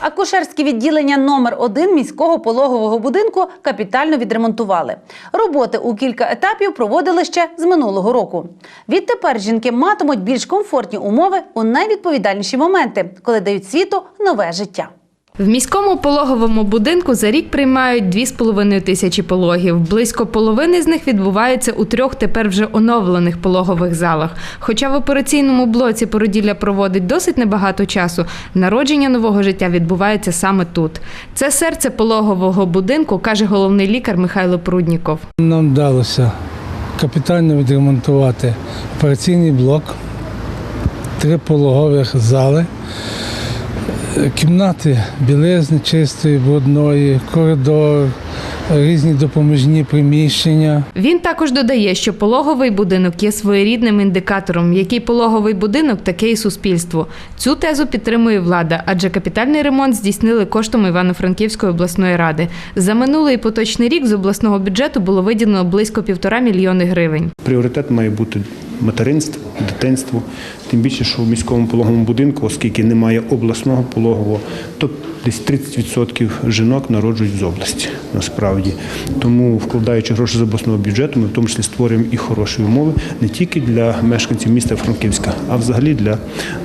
Акушерське відділення номер 1 міського пологового будинку капітально відремонтували. Роботи у кілька етапів проводили ще з минулого року. Відтепер жінки матимуть більш комфортні умови у найвідповідальніші моменти, коли дають світу нове життя. В міському пологовому будинку за рік приймають 2,5 тисячі пологів. Близько половини з них відбуваються у трьох тепер вже оновлених пологових залах. Хоча в операційному блоці породілля проводить досить небагато часу, народження нового життя відбувається саме тут. Це серце пологового будинку, каже головний лікар Михайло Прудніков. Нам вдалося капітально відремонтувати операційний блок, три пологових зали, кімнати білизни чистої, брудної, коридор, різні допоміжні приміщення. Він також додає, що пологовий будинок є своєрідним індикатором, який пологовий будинок, таке і суспільство. Цю тезу підтримує влада, адже капітальний ремонт здійснили коштом Івано-Франківської обласної ради. За минулий і поточний рік з обласного бюджету було виділено близько півтора мільйони гривень. Пріоритет має бути материнство, дитинство. Тим більше, що в міському пологовому будинку, оскільки немає обласного пологового, то десь 30% жінок народжують з області насправді. Тому, вкладаючи гроші з обласного бюджету, ми в тому числі створюємо і хороші умови не тільки для мешканців міста Франківська, а взагалі для,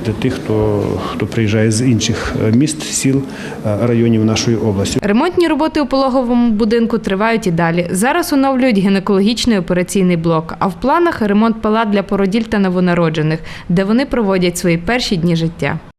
для тих, хто, хто приїжджає з інших е, міст, сіл, е, районів нашої області. Ремонтні роботи у пологовому будинку тривають і далі. Зараз оновлюють гінекологічний операційний блок. А в планах ремонт палат для породіль та новонароджених, де вони проводять свої перші дні життя.